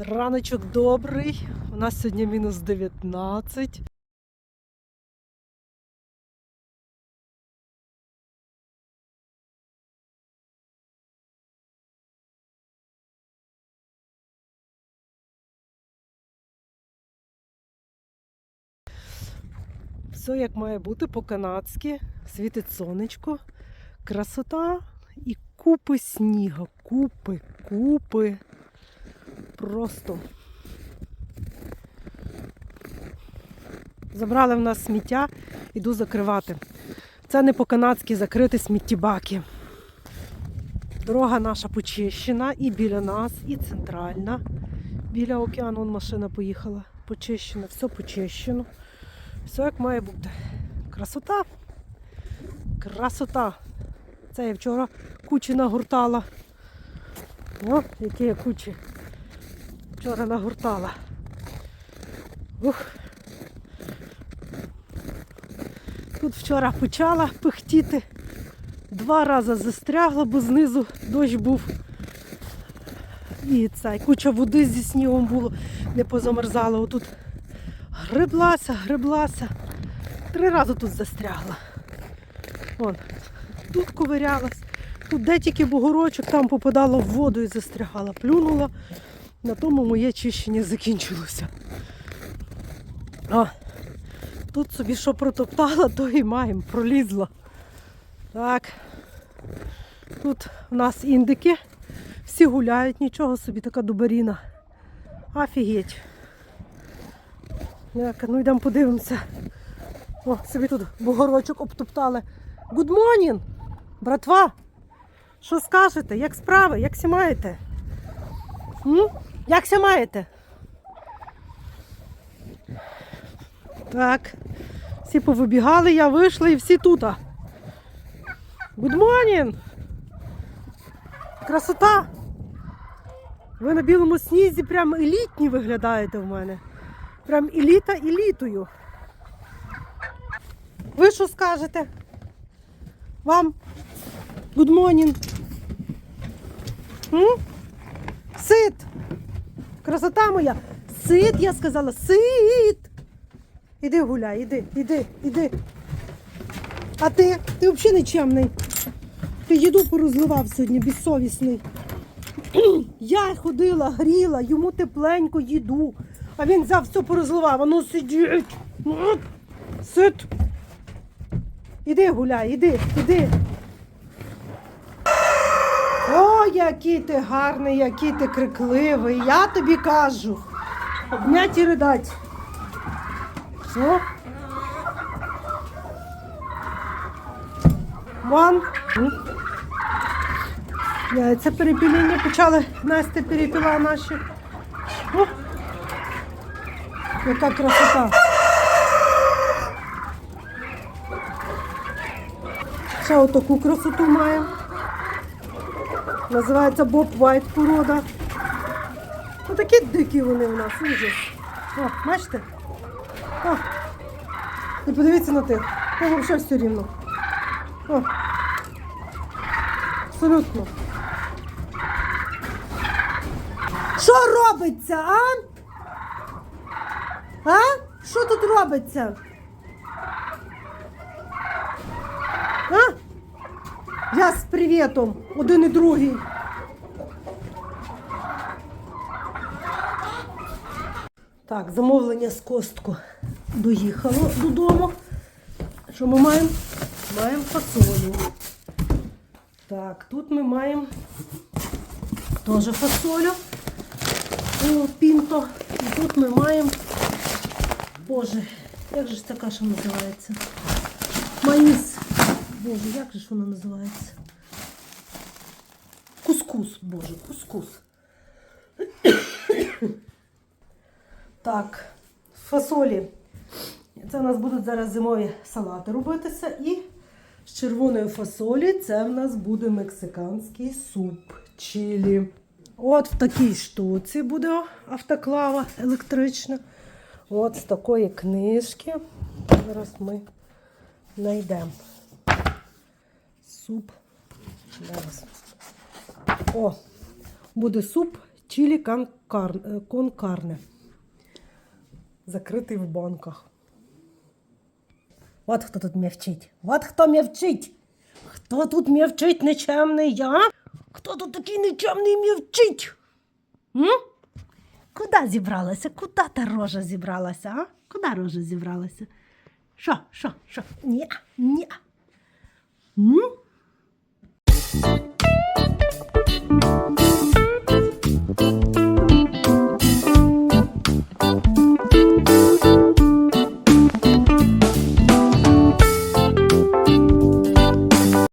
Раночок добрий. У нас сьогодні мінус 19. Все як має бути по-канадськи. Світить сонечко, красота і купи снігу. Купи, купи. Просто. Забрали в нас сміття, іду закривати. Це не по-канадськи закрити сміттєбаки. Дорога наша почищена і біля нас, і центральна. Біля океану вон машина поїхала. Почищена, все почищено. Все як має бути. Красота. Красота. Це я вчора кучі нагуртала. О, які я кучі. Вчора нагуртала. Ух. Тут вчора почала пихтіти. Два рази застрягла, бо знизу дощ був. І цей куча води зі снігом було, не позамерзала. Отут греблася, греблася. Три рази тут застрягла. Вон, тут ковирялась. Тут де тільки бугорочок, там попадала в воду і застрягала. Плюнула. На тому моє чищення закінчилося. А, тут собі що протоптала, то і маємо, пролізла. Так. Тут в нас індики. Всі гуляють, нічого собі, така дубаріна. Офігеть. Так, ну йдемо подивимося. О, собі тут бугорочок обтоптали. Good morning, братва! Що скажете? Як справи? Як сі маєте? М? Як ся маєте? Так. Всі повибігали, я вийшла і всі тут. Good morning! Красота! Ви на білому снізі прям елітні виглядаєте в мене. Прям еліта елітою. Ви що скажете? Вам good morning. М? Красота моя! Сит, я сказала, сит! Іди гуляй, іди, іди, іди. А ти? Ти взагалі нечемний. Ти їду порозливав сьогодні, безсовісний. Я ходила, гріла, йому тепленько їду. А він взяв все порозливав, а ну сидіть. Сит. Іди гуляй, іди, іди. О, який ти гарний, який ти крикливий. Я тобі кажу. Обнять і ридать. О. Вон. Яйця перепіління почали нести перепіла наші. О. Яка красота. Ще отаку красоту маємо. Називається Боб Вайт порода. Отакі дикі вони у нас, ужас. О, бачите? О. І подивіться на тих. Це взагалі все рівно. О. Абсолютно. Що робиться, а? А? Що тут робиться? А? Я з привітом, один і другий. Так, замовлення з костку доїхало додому. Що ми маємо? Маємо фасолю. Так, тут ми маємо теж фасолю. О, пінто. І тут ми маємо. Боже, як же ж ця каша називається? Маїс. Боже, як же ж вона називається? Кускус, боже, кускус. Так, фасолі. Це у нас будуть зараз зимові салати робитися. І з червоної фасолі це в нас буде мексиканський суп чилі. От в такій штуці буде автоклава електрична. От з такої книжки. Зараз ми знайдемо. Суп. Зараз. О, буде суп чилі е, кон карне. Закритий в банках. От хто тут м'явчить. От хто м'явчить. Хто тут м'явчить нечемний, я? Хто тут такий нечемний м'явчить? М? Куди зібралася? Куди та рожа зібралася, а? Куди рожа зібралася? Що, що, що? Ні, ні. М?